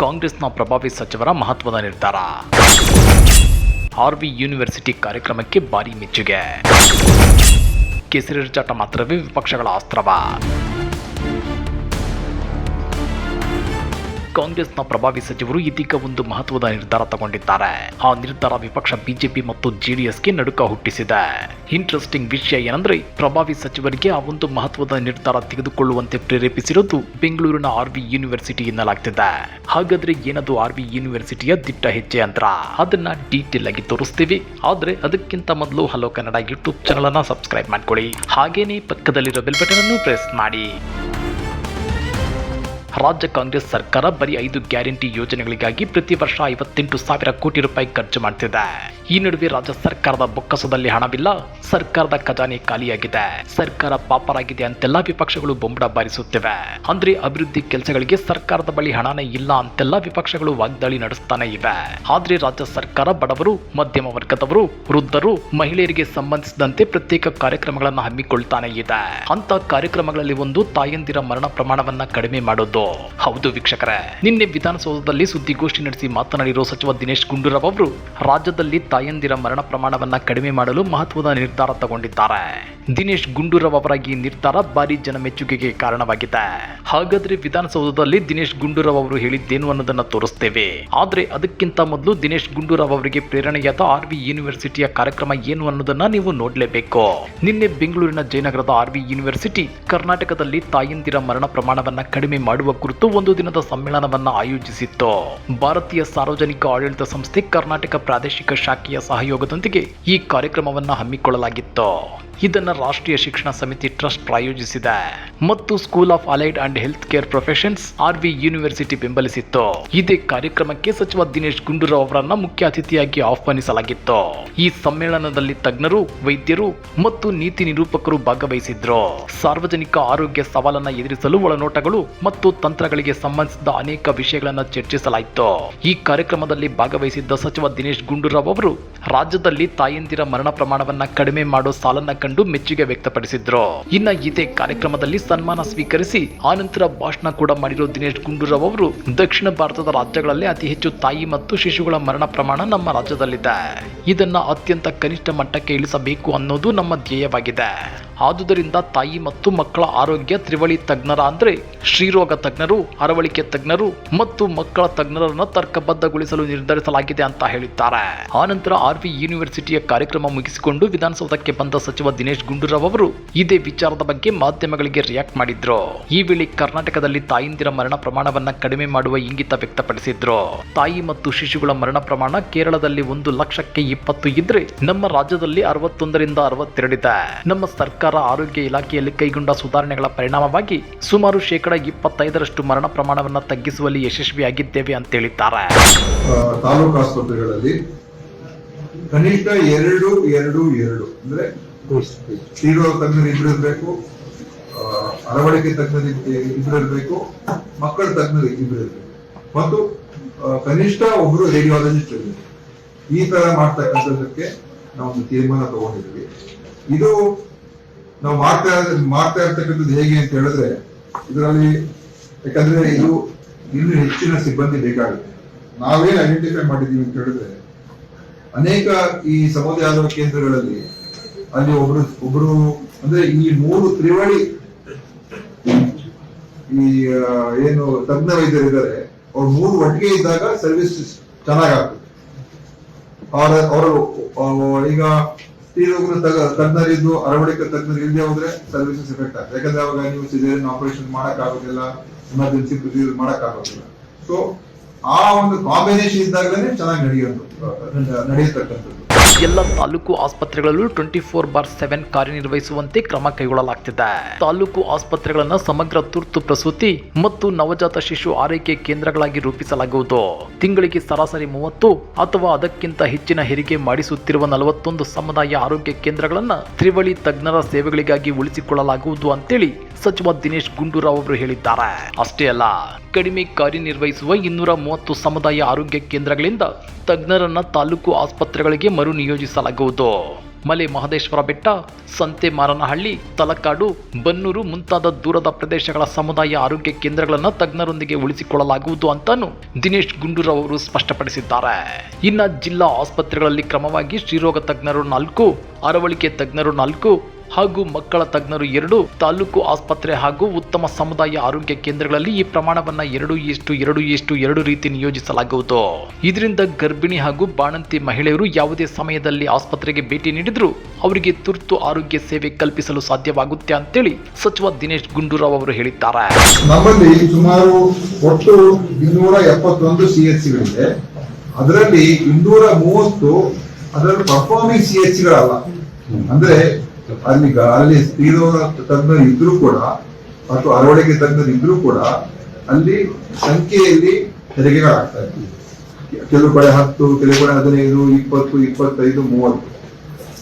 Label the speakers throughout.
Speaker 1: ಕಾಂಗ್ರೆಸ್ನ ಪ್ರಭಾವಿ ಸಚಿವರ ಮಹತ್ವದ ನಿರ್ಧಾರ. ಆರ್ವಿ ಯೂನಿವರ್ಸಿಟಿ ಕಾರ್ಯಕ್ರಮಕ್ಕೆ ಭಾರಿ ಮೆಚ್ಚುಗೆ. ಕೆಸರಿರ್ಚಾಟ ಮಾತ್ರವೇ ವಿಪಕ್ಷಗಳ ಅಸ್ತ್ರವ ಕಾಂಗ್ರೆಸ್ನ ಪ್ರಭಾವಿ ಸಚಿವರು ಇದೀಗ ಒಂದು ಮಹತ್ವದ ನಿರ್ಧಾರ ತಗೊಂಡಿದ್ದಾರೆ. ಆ ನಿರ್ಧಾರ ವಿಪಕ್ಷ ಬಿಜೆಪಿ ಮತ್ತು ಜೆಡಿಎಸ್ಗೆ ನಡುಕ ಹುಟ್ಟಿಸಿದೆ. ಇಂಟ್ರೆಸ್ಟಿಂಗ್ ವಿಷಯ ಏನಂದ್ರೆ, ಪ್ರಭಾವಿ ಸಚಿವರಿಗೆ ಆ ಒಂದು ಮಹತ್ವದ ನಿರ್ಧಾರ ತೆಗೆದುಕೊಳ್ಳುವಂತೆ ಪ್ರೇರೇಪಿಸಿರೋದು ಬೆಂಗಳೂರಿನ ಆರ್ವಿ ಯೂನಿವರ್ಸಿಟಿ ಎನ್ನಲಾಗ್ತಿದೆ. ಹಾಗಾದ್ರೆ ಏನದು ಆರ್ವಿ ಯೂನಿವರ್ಸಿಟಿಯ ದಿಟ್ಟ ಹೆಜ್ಜೆ ಅಂತ ಅದನ್ನ ಡೀಟೇಲ್ ಆಗಿ ತೋರಿಸ್ತೀವಿ. ಆದ್ರೆ ಅದಕ್ಕಿಂತ ಮೊದಲು ಹಲೋ ಕನ್ನಡ ಯೂಟ್ಯೂಬ್ ಚಾನಲ್ ಅನ್ನ ಸಬ್ಸ್ಕ್ರೈಬ್ ಮಾಡ್ಕೊಳ್ಳಿ. ಹಾಗೇನೇ ಪಕ್ಕದಲ್ಲಿರೋ ಬೆಲ್ ಬಟನ್ ಅನ್ನು ಪ್ರೆಸ್ ಮಾಡಿ. ರಾಜ್ಯ ಕಾಂಗ್ರೆಸ್ ಸರ್ಕಾರ ಬರೀ ಐದು ಗ್ಯಾರಂಟಿ ಯೋಜನೆಗಳಿಗಾಗಿ ಪ್ರತಿ ವರ್ಷ ಐವತ್ತೆಂಟು ಸಾವಿರ ಕೋಟಿ ರೂಪಾಯಿ ಖರ್ಚು ಮಾಡ್ತಿದೆ. ಈ ನಡುವೆ ರಾಜ್ಯ ಸರ್ಕಾರದ ಬೊಕ್ಕಸದಲ್ಲಿ ಹಣವಿಲ್ಲ, ಸರ್ಕಾರದ ಖಜಾನೆ ಖಾಲಿಯಾಗಿದೆ. ಸರ್ಕಾರ ಪಾಪರಾಗಿದೆ ಅಂತೆಲ್ಲ ವಿಪಕ್ಷಗಳು ಬೊಂಬಡ ಬಾರಿಸುತ್ತಿವೆ. ಅಂದ್ರೆ ಅಭಿವೃದ್ಧಿ ಕೆಲಸಗಳಿಗೆ ಸರ್ಕಾರದ ಬಳಿ ಹಣನೇ ಇಲ್ಲ ಅಂತೆಲ್ಲ ವಿಪಕ್ಷಗಳು ವಾಗ್ದಾಳಿ ನಡೆಸ್ತಾನೆ ಇವೆ. ಆದ್ರೆ ರಾಜ್ಯ ಸರ್ಕಾರ ಬಡವರು, ಮಧ್ಯಮ ವರ್ಗದವರು, ವೃದ್ಧರು, ಮಹಿಳೆಯರಿಗೆ ಸಂಬಂಧಿಸಿದಂತೆ ಪ್ರತ್ಯೇಕ ಕಾರ್ಯಕ್ರಮಗಳನ್ನು ಹಮ್ಮಿಕೊಳ್ತಾನೆ ಇದೆ. ಅಂತ ಕಾರ್ಯಕ್ರಮಗಳಲ್ಲಿ ಒಂದು ತಾಯಂದಿರ ಮರಣ ಪ್ರಮಾಣವನ್ನ ಕಡಿಮೆ ಮಾಡೋದು. ಹೌದು ವೀಕ್ಷಕರೇ, ನಿನ್ನೆ ವಿಧಾನಸೌಧದಲ್ಲಿ ಸುದ್ದಿಗೋಷ್ಠಿ ನಡೆಸಿ ಮಾತನಾಡಿರೋ ಸಚಿವ ದಿನೇಶ್ ಗುಂಡೂರಾವ್ ಅವರು, ರಾಜ್ಯದಲ್ಲಿ ತಾಯಂದಿರ ಮರಣ ಪ್ರಮಾಣವನ್ನ ಕಡಿಮೆ ಮಾಡಲು ಮಹತ್ವದ ನಿರ್ಧಾರ ತಗೊಂಡಿದ್ದಾರೆ. ದಿನೇಶ್ ಗುಂಡೂರಾವ್ ಅವರ ಈ ನಿರ್ಧಾರ ಭಾರಿ ಜನ ಮೆಚ್ಚುಗೆಗೆ ಕಾರಣವಾಗಿದೆ. ಹಾಗಾದ್ರೆ ವಿಧಾನಸೌಧದಲ್ಲಿ ದಿನೇಶ್ ಗುಂಡೂರಾವ್ ಅವರು ಹೇಳಿದ್ದೇನು ಅನ್ನೋದನ್ನ ತೋರಿಸ್ತೇವೆ. ಆದ್ರೆ ಅದಕ್ಕಿಂತ ಮೊದಲು ದಿನೇಶ್ ಗುಂಡೂರಾವ್ ಅವರಿಗೆ ಪ್ರೇರಣೆಯಾದ ಆರ್ ವಿ ಯೂನಿವರ್ಸಿಟಿಯ ಕಾರ್ಯಕ್ರಮ ಏನು ಅನ್ನೋದನ್ನ ನೀವು ನೋಡ್ಲೇಬೇಕು. ನಿನ್ನೆ ಬೆಂಗಳೂರಿನ ಜಯನಗರದ ಆರ್ ವಿ ಯೂನಿವರ್ಸಿಟಿ, ಕರ್ನಾಟಕದಲ್ಲಿ ತಾಯಂದಿರ ಮರಣ ಪ್ರಮಾಣವನ್ನ ಕಡಿಮೆ ಮಾಡುವ ಕುರಿತು ಒಂದು ದಿನದ ಸಮ್ಮೇಳನವನ್ನು ಆಯೋಜಿಸಿತ್ತು. ಭಾರತೀಯ ಸಾರ್ವಜನಿಕ ಆಡಳಿತ ಸಂಸ್ಥೆ ಕರ್ನಾಟಕ ಪ್ರಾದೇಶಿಕ ಶಾಖೆಯ ಸಹಯೋಗದೊಂದಿಗೆ ಈ ಕಾರ್ಯಕ್ರಮವನ್ನ ಹಮ್ಮಿಕೊಳ್ಳಲಾಗಿತ್ತು. ಇದನ್ನ ರಾಷ್ಟ್ರೀಯ ಶಿಕ್ಷಣ ಸಮಿತಿ ಟ್ರಸ್ಟ್ ಪ್ರಾಯೋಜಿಸಿದೆ. ಮತ್ತು school of allied and health care professions R V university ಬೆಂಬಲಿಸಿತ್ತು. ಇದೇ ಕಾರ್ಯಕ್ರಮಕ್ಕೆ ಸಚಿವ ದಿನೇಶ್ ಗುಂಡೂರಾವ್ ಅವರನ್ನ ಮುಖ್ಯ ಅತಿಥಿಯಾಗಿ ಆಹ್ವಾನಿಸಲಾಗಿತ್ತು. ಈ ಸಮ್ಮೇಳನದಲ್ಲಿ ತಜ್ಞರು, ವೈದ್ಯರು ಮತ್ತು ನೀತಿ ನಿರೂಪಕರು ಭಾಗವಹಿಸಿದ್ರು. ಸಾರ್ವಜನಿಕ ಆರೋಗ್ಯ ಸವಾಲನ್ನ ಎದುರಿಸಲು ಒಳನೋಟಗಳು ಮತ್ತು ತಂತ್ರಗಳಿಗೆ ಸಂಬಂಧಿಸಿದ ಅನೇಕ ವಿಷಯಗಳನ್ನ ಚರ್ಚಿಸಲಾಯಿತು. ಈ ಕಾರ್ಯಕ್ರಮದಲ್ಲಿ ಭಾಗವಹಿಸಿದ್ದ ಸಚಿವ ದಿನೇಶ್ ಗುಂಡೂರಾವ್ ಅವರು, ರಾಜ್ಯದಲ್ಲಿ ತಾಯಂದಿರ ಮರಣ ಪ್ರಮಾಣವನ್ನ ಕಡಿಮೆ ಮಾಡೋ ಸಾಲನ್ನ ಕಂಡು ಮೆಚ್ಚುಗೆ ವ್ಯಕ್ತಪಡಿಸಿದ್ರು. ಇನ್ನ ಇದೇ ಕಾರ್ಯಕ್ರಮದಲ್ಲಿ ಸನ್ಮಾನ ಸ್ವೀಕರಿಸಿ ಆನಂತರ ಭಾಷಣ ಕೂಡ ಮಾಡಿರೋ ದಿನೇಶ್ ಗುಂಡೂರಾವ್ ಅವರು ದಕ್ಷಿಣ ಭಾರತದ ರಾಜ್ಯಗಳಲ್ಲಿ ಅತಿ ಹೆಚ್ಚು ತಾಯಿ ಮತ್ತು ಶಿಶುಗಳ ಮರಣ ಪ್ರಮಾಣ ನಮ್ಮ ರಾಜ್ಯದಲ್ಲಿದೆ. ಇದನ್ನ ಅತ್ಯಂತ ಕನಿಷ್ಠ ಮಟ್ಟಕ್ಕೆ ಇಳಿಸಬೇಕು ಅನ್ನೋದು ನಮ್ಮ ಧ್ಯೇಯವಾಗಿದೆ. ಆದುದರಿಂದ ತಾಯಿ ಮತ್ತು ಮಕ್ಕಳ ಆರೋಗ್ಯ ತ್ರಿವಳಿ ತಜ್ಞರ ಅಂದ್ರೆ ಶ್ರೀರೋಗ ತಜ್ಞರು, ಅರವಳಿಕೆ ತಜ್ಞರು ಮತ್ತು ಮಕ್ಕಳ ತಜ್ಞರನ್ನು ತರ್ಕಬದ್ಧಗೊಳಿಸಲು ನಿರ್ಧರಿಸಲಾಗಿದೆ ಅಂತ ಹೇಳಿದ್ದಾರೆ. ಆನಂತರ ಆರ್ವಿ ಯೂನಿವರ್ಸಿಟಿಯ ಕಾರ್ಯಕ್ರಮ ಮುಗಿಸಿಕೊಂಡು ವಿಧಾನಸೌಧಕ್ಕೆ ಬಂದ ಸಚಿವ ದಿನೇಶ್ ಗುಂಡೂರಾವ್ ಅವರು ಇದೇ ವಿಚಾರದ ಬಗ್ಗೆ ಮಾಧ್ಯಮಗಳಿಗೆ ರಿಯಾಕ್ಟ್ ಮಾಡಿದ್ರು. ಈ ವೇಳೆ ಕರ್ನಾಟಕದಲ್ಲಿ ತಾಯಿಂದಿರ ಮರಣ ಪ್ರಮಾಣವನ್ನ ಕಡಿಮೆ ಮಾಡುವ ಇಂಗಿತ ವ್ಯಕ್ತಪಡಿಸಿದ್ರು. ತಾಯಿ ಮತ್ತು ಶಿಶುಗಳ ಮರಣ ಪ್ರಮಾಣ ಕೇರಳದಲ್ಲಿ ಒಂದು ಲಕ್ಷಕ್ಕೆ ಇಪ್ಪತ್ತು ಇದ್ರೆ ನಮ್ಮ ರಾಜ್ಯದಲ್ಲಿ ಅರವತ್ತೊಂದರಿಂದ ಅರವತ್ತೆರಡಿದೆ. ನಮ್ಮ ಸರ್ಕಾರ ಆರೋಗ್ಯ ಇಲಾಖೆಯಲ್ಲಿ ಕೈಗೊಂಡ ಸುಧಾರಣೆಗಳ ಪರಿಣಾಮವಾಗಿ ಸುಮಾರು ಶೇಕಡ ಇಪ್ಪತ್ತೈದರಷ್ಟು ಮರಣ ಪ್ರಮಾಣವನ್ನು ತಗ್ಗಿಸುವಲ್ಲಿ ಯಶಸ್ವಿಯಾಗಿದ್ದೇವೆ ಅಂತ ಹೇಳಿದ್ದಾರೆ.
Speaker 2: ತಾಲೂಕು ಆಸ್ಪತ್ರೆಗಳಲ್ಲಿ ಕನಿಷ್ಠ ಎರಡು ಎರಡು ಎರಡು, ಅಂದ್ರೆ ತೀವ್ರ ತಜ್ಞರು ಇಬ್ರು ಇರಬೇಕು ಅಳವಡಿಕೆ ತಜ್ಞರು ಇಬ್- ಇಬ್ರು ಇರ್ಬೇಕು, ಮಕ್ಕಳ ತಜ್ಞರು ಇಬ್ರು ಇರ್ಬೇಕು. ಮತ್ತು ಕನಿಷ್ಠ ಒಬ್ರು ರೇಡಿಯಾಲಜಿಸ್ಟ್ ಇರಬೇಕು. ಈ ತರ ಮಾಡ್ತಕ್ಕಂಥದ್ದಕ್ಕೆ ನಾವು ತೀರ್ಮಾನ ತಗೊಂಡಿದ್ವಿ ಇದು ನಾವು ಮಾಡ್ತಾ ಮಾಡ್ತಾ ಇರ್ತಕ್ಕಂಥದ್ದು ಹೇಗೆ ಅಂತ ಹೇಳಿದ್ರೆ, ಇದರಲ್ಲಿ ಯಾಕಂದ್ರೆ ಇದು ಇನ್ನು ಹೆಚ್ಚಿನ ಸಿಬ್ಬಂದಿ ಬೇಕಾಗುತ್ತೆ. ನಾವೇನು ಐಡೆಂಟಿಫೈ ಮಾಡಿದೀವಿ ಅಂತ ಹೇಳಿದ್ರೆ, ಅನೇಕ ಈ ಸಮುದಾಯ ಕೇಂದ್ರಗಳಲ್ಲಿ ಅಲ್ಲಿ ಒಬ್ರು ಒಬ್ರು ಅಂದ್ರೆ ಈ ಮೂರು ತ್ರಿವಳಿ ಈ ಏನು ತಜ್ಞ ವೈದ್ಯರಿದ್ದಾರೆ, ಅವ್ರು ಮೂರು ಒಟ್ಟಿಗೆ ಇದ್ದಾಗ ಸರ್ವಿಸ್ ಚೆನ್ನಾಗಾಗ್ತದೆ ಅವರ ಅವರು ಈಗ ಸ್ತ್ರೀರೋಗದ ತಗ- ತಜ್ಞರಿದ್ದು ಅರವಳಿಕೆ ತಜ್ಞರು ಇಲ್ಲದೆ ಹೋದ್ರೆ ಸರ್ವಿಸಸ್ ಎಫೆಕ್ಟ್ ಆಗ್ತದೆ. ಯಾಕಂದ್ರೆ ಅವಾಗ ನೀವು ಸಿಜೇರಿಯನ್ ಆಪರೇಷನ್ ಮಾಡಕ್ ಆಗೋದಿಲ್ಲ ಎಮರ್ಜೆನ್ಸಿ ಪ್ರೊಸೀಜರ್ ಮಾಡಕ್ ಆಗೋದಿಲ್ಲ ಸೊ ಆ ಒಂದು ಕಾಂಬಿನೇಷನ್ ಇದ್ದಾಗಲೇ ಚೆನ್ನಾಗಿ ನಡೆಯೋದು ನಡೆಯತಕ್ಕಂಥದ್ದು
Speaker 1: ಎಲ್ಲ ತಾಲೂಕು ಆಸ್ಪತ್ರೆಗಳಲ್ಲೂ ಟ್ವೆಂಟಿ ಫೋರ್ ಬಾರ್ ಸೆವೆನ್ ಕಾರ್ಯನಿರ್ವಹಿಸುವಂತೆ ಕ್ರಮ ಕೈಗೊಳ್ಳಲಾಗ್ತಿದೆ. ತಾಲೂಕು ಆಸ್ಪತ್ರೆಗಳನ್ನು ಸಮಗ್ರ ತುರ್ತು ಪ್ರಸೂತಿ ಮತ್ತು ನವಜಾತ ಶಿಶು ಆರೈಕೆ ಕೇಂದ್ರಗಳಾಗಿ ರೂಪಿಸಲಾಗುವುದು. ತಿಂಗಳಿಗೆ ಸರಾಸರಿ ಮೂವತ್ತು ಅಥವಾ ಅದಕ್ಕಿಂತ ಹೆಚ್ಚಿನ ಹೆರಿಗೆ ಮಾಡಿಸುತ್ತಿರುವ ನಲವತ್ತೊಂದು ಸಮುದಾಯ ಆರೋಗ್ಯ ಕೇಂದ್ರಗಳನ್ನು ತ್ರಿವಳಿ ತಜ್ಞರ ಸೇವೆಗಳಿಗಾಗಿ ಉಳಿಸಿಕೊಳ್ಳಲಾಗುವುದು ಅಂತೇಳಿ ಸಚಿವ ದಿನೇಶ್ ಗುಂಡೂರಾವ್ ಅವರು ಹೇಳಿದ್ದಾರೆ. ಅಷ್ಟೇ ಅಲ್ಲ, ಕಡಿಮೆ ಕಾರ್ಯನಿರ್ವಹಿಸುವ ಇನ್ನೂರ ಮೂವತ್ತು ಸಮುದಾಯ ಆರೋಗ್ಯ ಕೇಂದ್ರಗಳಿಂದ ತಜ್ಞರನ್ನ ತಾಲೂಕು ಆಸ್ಪತ್ರೆಗಳಿಗೆ ಮರು ನಿಯೋಜಿಸಲಾಗುವುದು. ಮಲೆ ಮಹದೇಶ್ವರ ಬೆಟ್ಟ, ಸಂತೆ ಮಾರನಹಳ್ಳಿ, ತಲಕಾಡು, ಬನ್ನೂರು ಮುಂತಾದ ದೂರದ ಪ್ರದೇಶಗಳ ಸಮುದಾಯ ಆರೋಗ್ಯ ಕೇಂದ್ರಗಳನ್ನು ತಜ್ಞರೊಂದಿಗೆ ಉಳಿಸಿಕೊಳ್ಳಲಾಗುವುದು ಅಂತಾನು ದಿನೇಶ್ ಗುಂಡೂರಾವ್ ಅವರು ಸ್ಪಷ್ಟಪಡಿಸಿದ್ದಾರೆ. ಇನ್ನ ಜಿಲ್ಲಾ ಆಸ್ಪತ್ರೆಗಳಲ್ಲಿ ಕ್ರಮವಾಗಿ ಶ್ರೀರೋಗ ತಜ್ಞರು ನಾಲ್ಕು, ಅರವಳಿಕೆ ತಜ್ಞರು ನಾಲ್ಕು ಹಾಗೂ ಮಕ್ಕಳ ತಜ್ಞರು ಎರಡು, ತಾಲೂಕು ಆಸ್ಪತ್ರೆ ಹಾಗೂ ಉತ್ತಮ ಸಮುದಾಯ ಆರೋಗ್ಯ ಕೇಂದ್ರಗಳಲ್ಲಿ ಈ ಪ್ರಮಾಣವನ್ನ ಎರಡು ಇಷ್ಟು ಎರಡು ಇಷ್ಟು, ಎರಡು ರೀತಿ ನಿಯೋಜಿಸಲಾಗುವುದು. ಇದರಿಂದ ಗರ್ಭಿಣಿ ಹಾಗೂ ಬಾಣಂತಿ ಮಹಿಳೆಯರು ಯಾವುದೇ ಸಮಯದಲ್ಲಿ ಆಸ್ಪತ್ರೆಗೆ ಭೇಟಿ ನೀಡಿದ್ರು ಅವರಿಗೆ ತುರ್ತು ಆರೋಗ್ಯ ಸೇವೆ ಕಲ್ಪಿಸಲು ಸಾಧ್ಯವಾಗುತ್ತೆ ಅಂತೇಳಿ ಸಚಿವ ದಿನೇಶ್ ಗುಂಡೂರಾವ್ ಅವರು ಹೇಳಿದ್ದಾರೆ.
Speaker 2: ನಮ್ಮಲ್ಲಿ ಸುಮಾರು ಒಟ್ಟು ಇನ್ನೂರ ಎಪ್ಪತ್ತೊಂದು ಸಿ ಎಚ್ ಸಿಗಳಿದೆ ಅದರಲ್ಲಿ ಇನ್ನೂರ ಮೂವತ್ತು ಅದರಲ್ಲಿ ಪರ್ಫಾರ್ಮಿಂಗ್ ಸಿ ಎಚ್ ಸಿಗಳಲ್ಲ ಅಂದ್ರೆ ಅಲ್ಲಿ ಅಲ್ಲಿ ಸ್ತ್ರೀರೋಗ ತಜ್ಞರು ಇದ್ರೂ ಕೂಡ, ಮತ್ತು ಅರವಳಿಕೆ ತಜ್ಞರು ಇದ್ರೂ ಕೂಡ, ಅಲ್ಲಿ ಸಂಖ್ಯೆಯಲ್ಲಿ ತೆರಿಗೆಗಳಾಗ್ತಾ ಇತ್ತು ಕೆಲವು ಕಡೆ ಹತ್ತು, ಕೆಲವು ಕಡೆ ಹದಿನೈದು, ಇಪ್ಪತ್ತು, ಇಪ್ಪತ್ತೈದು, ಮೂವತ್ತು.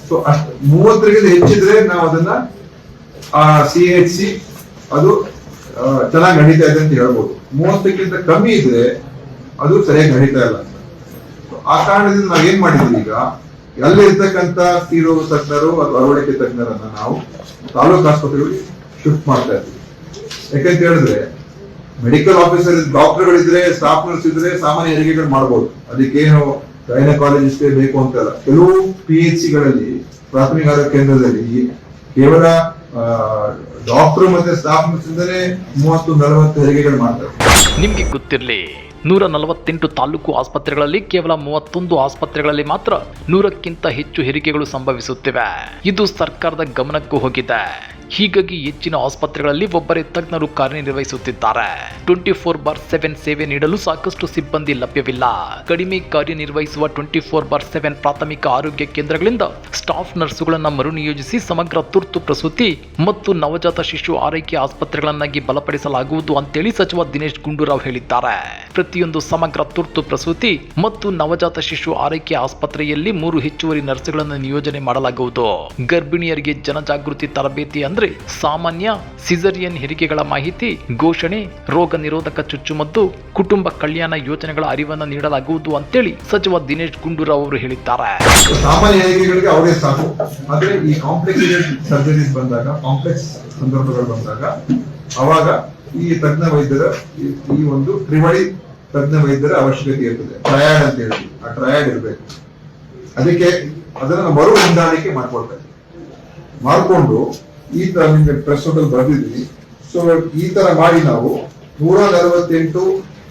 Speaker 2: ಸೊ ಅಷ್ಟು ಮೂವತ್ತರಿಗಿಂತ ಹೆಚ್ಚಿದ್ರೆ ನಾವು ಅದನ್ನ, ಆ ಸಿ ಎಚ್ ಸಿ ಅದು ಚೆನ್ನಾಗಿ ನಡೀತಾ ಇದೆ ಅಂತ ಹೇಳ್ಬೋದು. ಮೂವತ್ತಕ್ಕಿಂತ ಕಮ್ಮಿ ಇದ್ರೆ ಅದು ಸರಿಯಾಗಿ ನಡೀತಾ ಇಲ್ಲ. ಆ ಕಾರಣದಿಂದ ನಾವೇನ್ ಮಾಡಿದ್ವಿ ಈಗ ಅಲ್ಲಿರ್ತಕ್ಕಂಥ ಸ್ತ್ರೀರೋಗ ತಜ್ಞರು ಅಥವಾ ಅರವಳಿಕೆ ತಜ್ಞರನ್ನ ನಾವು ತಾಲೂಕು ಆಸ್ಪತ್ರೆಗಳಿಗೆ ಶಿಫ್ಟ್ ಮಾಡ್ತಾ ಇದ್ವಿ ಯಾಕಂತ ಹೇಳಿದ್ರೆ, ಮೆಡಿಕಲ್ ಆಫೀಸರ್ ಡಾಕ್ಟರ್ಗಳಿದ್ರೆ, ಸ್ಟಾಫ್ ನರ್ಸ್ ಇದ್ರೆ ಸಾಮಾನ್ಯ ಹೆರಿಗೆಗಳು ಮಾಡ್ಬೋದು. ಅದಕ್ಕೇನು ಗೈನಕಾಲಜಿಸ್ಟೇ ಬೇಕು ಅಂತಲ್ಲ. ಕೆಲವು ಪಿ ಎಚ್ ಸಿಗಳಲ್ಲಿ ಪ್ರಾಥಮಿಕ ಆರೋಗ್ಯ ಕೇಂದ್ರದಲ್ಲಿ ಕೇವಲ ಡಾಕ್ಟರ್ ಮತ್ತೆ ಸ್ಟಾಫ್ ನರ್ಸ್ ಇಂದಲೇ ಮೂವತ್ತು ನಲವತ್ತು ಹೆರಿಗೆಗಳು ಮಾಡ್ತಾರೆ.
Speaker 1: ನಿಮ್ಗೆ ಗೊತ್ತಿರಲಿ. ನೂರ ನಲವತ್ತೆಂಟು ತಾಲೂಕು ಆಸ್ಪತ್ರೆಗಳಲ್ಲಿ ಕೇವಲ ಮೂವತ್ತೊಂದು ಆಸ್ಪತ್ರೆಗಳಲ್ಲಿ ಮಾತ್ರ ನೂರಕ್ಕಿಂತ ಹೆಚ್ಚು ಹೆರಿಗೆಗಳು ಸಂಭವಿಸುತ್ತಿವೆ. ಇದು ಸರ್ಕಾರದ ಗಮನಕ್ಕೂ ಹೋಗಿದೆ. ಹೀಗಾಗಿ ಹೆಚ್ಚಿನ ಆಸ್ಪತ್ರೆಗಳಲ್ಲಿ ಒಬ್ಬರೇ ತಜ್ಞರು ಕಾರ್ಯನಿರ್ವಹಿಸುತ್ತಿದ್ದಾರೆ. ಟ್ವೆಂಟಿ ಫೋರ್ ಬಾರ್ ಸೆವೆನ್ ಸೇವೆ ನೀಡಲು ಸಾಕಷ್ಟು ಸಿಬ್ಬಂದಿ ಲಭ್ಯವಿಲ್ಲ. ಕಡಿಮೆ ಕಾರ್ಯನಿರ್ವಹಿಸುವ ಟ್ವೆಂಟಿ ಫೋರ್ ಬಾರ್ ಸೆವೆನ್ ಪ್ರಾಥಮಿಕ ಆರೋಗ್ಯ ಕೇಂದ್ರಗಳಿಂದ ಸ್ಟಾಫ್ ನರ್ಸುಗಳನ್ನು ಮರುನಿಯೋಜಿಸಿ ಸಮಗ್ರ ತುರ್ತು ಪ್ರಸೂತಿ ಮತ್ತು ನವಜಾತ ಶಿಶು ಆರೈಕೆ ಆಸ್ಪತ್ರೆಗಳನ್ನಾಗಿ ಬಲಪಡಿಸಲಾಗುವುದು ಅಂತೇಳಿ ಸಚಿವ ದಿನೇಶ್ ಗುಂಡೂರಾವ್ ಹೇಳಿದ್ದಾರೆ. ಪ್ರತಿಯೊಂದು ಸಮಗ್ರ ತುರ್ತು ಪ್ರಸೂತಿ ಮತ್ತು ನವಜಾತ ಶಿಶು ಆರೈಕೆ ಆಸ್ಪತ್ರೆಯಲ್ಲಿ ಮೂರು ಹೆಚ್ಚುವರಿ ನರ್ಸ್ಗಳನ್ನು ನಿಯೋಜನೆ ಮಾಡಲಾಗುವುದು. ಗರ್ಭಿಣಿಯರಿಗೆ ಜನಜಾಗೃತಿ ತರಬೇತಿ ಅಂದ್ರೆ ಸಾಮಾನ್ಯ ಸಿಸರಿಯನ್ ಹೆರಿಗೆಗಳ ಮಾಹಿತಿ, ಘೋಷಣೆ, ರೋಗ ನಿರೋಧಕ ಚುಚ್ಚುಮದ್ದು, ಕುಟುಂಬ ಕಲ್ಯಾಣ ಯೋಜನೆಗಳ ಅರಿವನ್ನು ನೀಡಲಾಗುವುದು ಅಂತೇಳಿ ಸಚಿವ ದಿನೇಶ್ ಗುಂಡೂರಾವ್ ಅವರು ಹೇಳಿದ್ದಾರೆ.
Speaker 2: ಸಾಮಾನ್ಯ ಹೆರಿಗೆಗಳಿಗೆ ಅವರೇ ಸಾಕು. ಆದ್ರೆ ಈ ಕಾಂಪ್ಲೆಕ್ಸ್ ಸರ್ಜರೀಸ್ ಬಂದಾಗ ಕಾಂಪ್ಲೆಕ್ಸ್ ಸಂದರ್ಭಗಳು ಬಂದಾಗ, ಅವಾಗ ಈ ತಜ್ಞ ವೈದ್ಯರ ಈ- ಒಂದು ತ್ರಿವಳಿ ತಜ್ಞ ವೈದ್ಯರ ಅವಶ್ಯಕತೆ ಇರ್ತದೆ. ಟ್ರಯಾಡ್ ಅಂತ ಹೇಳ್ತೀವಿ. ಆ ಟ್ರಯಾಡ್ ಇರಬೇಕು. ಅದಕ್ಕೆ ಅದನ್ನು ಮರು ಹೊಂದಾಣಿಕೆ ಮಾಡ್ಕೊಳ್ತಾರೆ. ಮಾಡಿಕೊಂಡು ಈ ತರ ನಿಮ್ಗೆ ಪ್ರೆಸ್ ಅಲ್ಲಿ ಬರ್ದಿದ್ವಿ ಸೊ ಈ ತರ ಮಾಡಿ ನಾವು ನೂರ ನಲವತ್ತೆಂಟು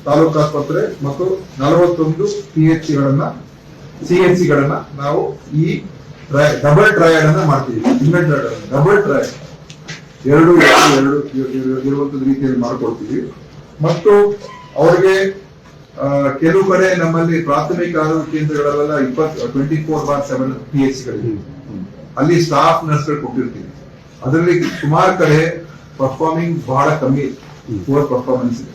Speaker 2: ತಾಲೂಕು ಆಸ್ಪತ್ರೆ ಮತ್ತು ನಲವತ್ತೊಂದು ಪಿ ಎಚ್ ಸಿಗಳನ್ನ ಸಿ ಎಚ್ ಸಿಗಳನ್ನ ನಾವು ಈ ಡಬಲ್ ಟ್ರಯಡ್ ಅನ್ನ ಮಾಡ್ತೀವಿ. ಇನ್ನೊಂದು ಟ್ರಯಡ್ ಡಬಲ್ ಟ್ರಯಡ್ ಎರಡು ಎರಡು ಎರಡು ಇರು- ಇರು- ರೀತಿಯಲ್ಲಿ ಮಾಡ್ಕೊಡ್ತೀವಿ ಮತ್ತು ಅವ್ರಿಗೆ ಕೆಲವು ಕಡೆ ನಮ್ಮಲ್ಲಿ ಪ್ರಾಥಮಿಕ ಆರೋಗ್ಯ ಕೇಂದ್ರಗಳಲ್ಲೆಲ್ಲ ಇಪ್ಪತ್ತು twenty four bar seven P H ಗಳಿವೆ. ಅಲ್ಲಿ ಸ್ಟಾಫ್ ನರ್ಸ್ಗಳು ಕೊಟ್ಟಿರ್ತೀವಿ. ಅದರಲ್ಲಿ ಸುಮಾರು ಕಡೆ ಪರ್ಫಾರ್ಮಿಂಗ್ ಬಹಳ ಕಮ್ಮಿ ಪುವರ್ ಪರ್ಫಾರ್ಮೆನ್ಸ್ ಇದೆ.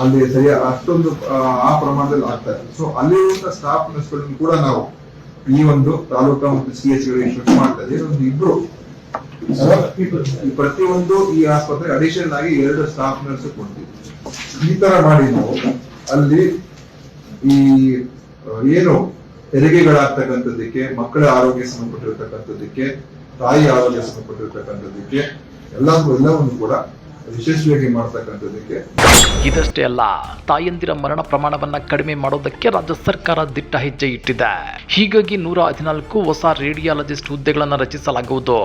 Speaker 2: ಅಲ್ಲಿ ಸರಿಯ ಅಷ್ಟೊಂದು ಆ, ಪ್ರಮಾಣದಲ್ಲಿ ಆಗ್ತಾ ಇದೆ ಸೊ ಅಲ್ಲಿರುವಂತಹ ಸ್ಟಾಫ್ ನರ್ಸ್ಗಳನ್ನು ಕೂಡ ನಾವು ಈ ಒಂದು ತಾಲೂಕಾ ಮತ್ತು ಸಿ ಎಚ್ ಶಿಫ್ಟ್ ಮಾಡ್ತಾ ಇದ್ದೀವಿ ಒಂದು ಇಬ್ರು. ಪ್ರತಿಯೊಂದು ಈ ಆಸ್ಪತ್ರೆ ಅಡಿಷನ್ ಆಗಿ ಎರಡು ಸ್ಟಾಫ್ ನರ್ಸ್ ಕೊಡ್ತೀವಿ. ಈ ತರ ಮಾಡಿ ನಾವು ಅಲ್ಲಿ ಈ ಏನು ಹೆರಿಗೆಗಳಾಗ್ತಕ್ಕಂಥದ್ದಕ್ಕೆ ಮಕ್ಕಳ ಆರೋಗ್ಯ ಸಂಬಂಧಪಟ್ಟಿರ್ತಕ್ಕಂಥದ್ದಕ್ಕೆ ತಾಯಿ ಆರೋಗ್ಯ ಸಂಬಂಧಪಟ್ಟಿರ್ತಕ್ಕಂಥದ್ದಕ್ಕೆ ಎಲ್ಲವೂ ಎಲ್ಲವನ್ನು ಕೂಡ ಯಶಸ್ವಿಯಾಗಿ ಮಾಡ್ತಕ್ಕಂಥದ್ದಕ್ಕೆ
Speaker 1: ಇದಷ್ಟೇ ಅಲ್ಲ, ತಾಯಂದಿರ ಮರಣ ಪ್ರಮಾಣವನ್ನ ಕಡಿಮೆ ಮಾಡೋದಕ್ಕೆ ರಾಜ್ಯ ಸರ್ಕಾರ ದಿಟ್ಟ ಹೆಜ್ಜೆ ಇಟ್ಟಿದೆ. ಹೀಗಾಗಿ ನೂರ ಹದಿನಾಲ್ಕು ಹೊಸ ರೇಡಿಯಾಲಜಿಸ್ಟ್ ಹುದ್ದೆಗಳನ್ನು ರಚಿಸಲಾಗುವುದು.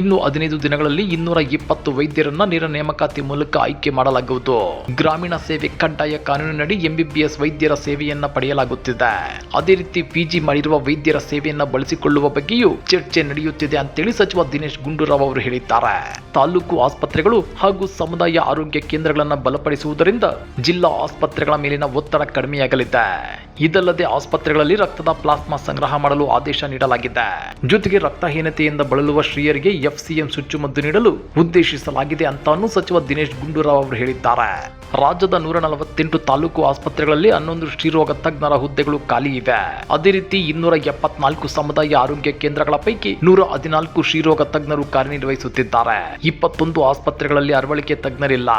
Speaker 1: ಇನ್ನು ಹದಿನೈದು ದಿನಗಳಲ್ಲಿ ಇನ್ನೂರ ಇಪ್ಪತ್ತು ವೈದ್ಯರನ್ನ ನೇರ ನೇಮಕಾತಿ ಮೂಲಕ ಆಯ್ಕೆ ಮಾಡಲಾಗುವುದು. ಗ್ರಾಮೀಣ ಸೇವೆ ಕಡ್ಡಾಯ ಕಾನೂನಿನಡಿ ಎಂಬಿಬಿಎಸ್ ವೈದ್ಯರ ಸೇವೆಯನ್ನ ಪಡೆಯಲಾಗುತ್ತಿದೆ. ಅದೇ ರೀತಿ ಪಿಜಿ ಮಾಡಿರುವ ವೈದ್ಯರ ಸೇವೆಯನ್ನ ಬಳಸಿಕೊಳ್ಳುವ ಬಗ್ಗೆಯೂ ಚರ್ಚೆ ನಡೆಯುತ್ತಿದೆ ಅಂತೇಳಿ ಸಚಿವ ದಿನೇಶ್ ಗುಂಡೂರಾವ್ ಅವರು ಹೇಳಿದ್ದಾರೆ. ತಾಲೂಕು ಆಸ್ಪತ್ರೆಗಳು ಹಾಗೂ ಸಮುದಾಯ ಆರೋಗ್ಯ ಕೇಂದ್ರಗಳನ್ನು ಬಲಪಡಿಸುವುದರಿಂದ ಜಿಲ್ಲಾ ಆಸ್ಪತ್ರೆಗಳ ಮೇಲಿನ ಒತ್ತಡ ಕಡಿಮೆಯಾಗಲಿದೆ. ಇದಲ್ಲದೆ ಆಸ್ಪತ್ರೆಗಳಲ್ಲಿ ರಕ್ತದ ಪ್ಲಾಸ್ಮಾ ಸಂಗ್ರಹ ಮಾಡಲು ಆದೇಶ ನೀಡಲಾಗಿದೆ. ಜೊತೆಗೆ ರಕ್ತಹೀನತೆಯಿಂದ ಬಳಲುವ ಶ್ರೀಯರಿಗೆ ಎಫ್ಸಿಎಂ ಚುಚ್ಚುಮದ್ದು ನೀಡಲು ಉದ್ದೇಶಿಸಲಾಗಿದೆ ಅಂತಾನು ಸಚಿವ ದಿನೇಶ್ ಗುಂಡೂರಾವ್ ಅವರು ಹೇಳಿದ್ದಾರೆ. ರಾಜ್ಯದ ನೂರ ನಲವತ್ತೆಂಟು ತಾಲೂಕು ಆಸ್ಪತ್ರೆಗಳಲ್ಲಿ ಹನ್ನೊಂದು ಶ್ರೀರೋಗ ತಜ್ಞರ ಹುದ್ದೆಗಳು ಖಾಲಿ ಇವೆ. ಅದೇ ರೀತಿ ಇನ್ನೂರ ಎಪ್ಪತ್ನಾಲ್ಕು ಸಮುದಾಯ ಆರೋಗ್ಯ ಕೇಂದ್ರಗಳ ಪೈಕಿ ನೂರ ಹದಿನಾಲ್ಕು ಶ್ರೀರೋಗ ತಜ್ಞರು ಕಾರ್ಯನಿರ್ವಹಿಸುತ್ತಿದ್ದಾರೆ. ಇಪ್ಪತ್ತೊಂದು ಆಸ್ಪತ್ರೆಗಳಲ್ಲಿ ಅರವಳಿಕೆ ತಜ್ಞರಿಲ್ಲ.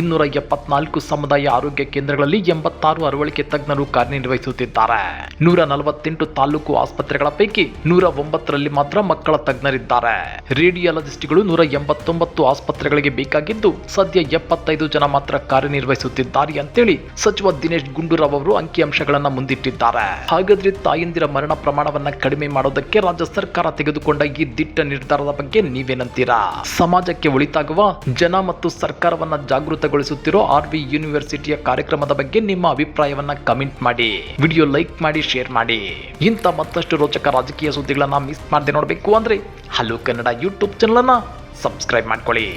Speaker 1: ಇನ್ನೂರ ಎಪ್ಪತ್ನಾಲ್ಕು ಸಮುದಾಯ ಆರೋಗ್ಯ ಕೇಂದ್ರಗಳಲ್ಲಿ ಎಂಬತ್ತಾರು ಅರವಳಿಕೆ ತಜ್ಞರು ಕಾರ್ಯನಿರ್ವಹಿಸುತ್ತಿದ್ದಾರೆ. ನೂರ ನಲವತ್ತೆಂಟು ತಾಲೂಕು ಆಸ್ಪತ್ರೆಗಳ ಪೈಕಿ ನೂರ ಒಂಬತ್ತರಲ್ಲಿ ಮಾತ್ರ ಮಕ್ಕಳ ತಜ್ಞರಿದ್ದಾರೆ. ರೇಡಿಯಾಲಜಿಸ್ಟ್ಗಳು ನೂರ ಎಂಬತ್ತೊಂಬತ್ತು ಆಸ್ಪತ್ರೆಗಳಿಗೆ ಬೇಕಾಗಿದ್ದು ಸದ್ಯ ಎಪ್ಪತ್ತೈದು ಜನ ಮಾತ್ರ ಕಾರ್ಯನಿರ್ವಹಿಸುತ್ತಿದ್ದಾರೆ ಅಂತೇಳಿ ಸಚಿವ ದಿನೇಶ್ ಗುಂಡೂರಾವ್ ಅವರು ಅಂಕಿಅಂಶಗಳನ್ನ ಮುಂದಿಟ್ಟಿದ್ದಾರೆ. ಹಾಗಾದ್ರೆ ತಾಯಂದಿರ ಮರಣ ಪ್ರಮಾಣವನ್ನ ಕಡಿಮೆ ಮಾಡೋದಕ್ಕೆ ರಾಜ್ಯ ಸರ್ಕಾರ ತೆಗೆದುಕೊಂಡ ಈ ದಿಟ್ಟ ನಿರ್ಧಾರದ ಬಗ್ಗೆ ನೀವೇನಂತೀರಾ? ಸಮಾಜಕ್ಕೆ ಒಳಿತಾಗುವ ಜನ ಮತ್ತು ಸರ್ಕಾರವನ್ನ ಜಾಗೃತಗೊಳಿಸುತ್ತಿರೋ ಆರ್ ವಿ ಯೂನಿವರ್ಸಿಟಿಯ ಕಾರ್ಯಕ್ರಮದ ಬಗ್ಗೆ ನಿಮ್ಮ ಅಭಿಪ್ರಾಯವನ್ನ ಕಮೆಂಟ್ ಮಾಡಿ. ವಿಡಿಯೋ ಲೈಕ್ ಮಾಡಿ, ಶೇರ್ ಮಾಡಿ. ಇಂಥ ಮತ್ತಷ್ಟು ರೋಚಕ ರಾಜಕೀಯ ಸುದ್ದಿಗಳನ್ನ ಮಿಸ್ ಮಾಡದೆ ನೋಡಬೇಕು ಅಂದ್ರೆ ಹಲೋ ಕನ್ನಡ ಯೂಟ್ಯೂಬ್ ಚಾನಲ್ ಅನ್ನ ಸಬ್ಸ್ಕ್ರೈಬ್ ಮಾಡ್ಕೊಳ್ಳಿ.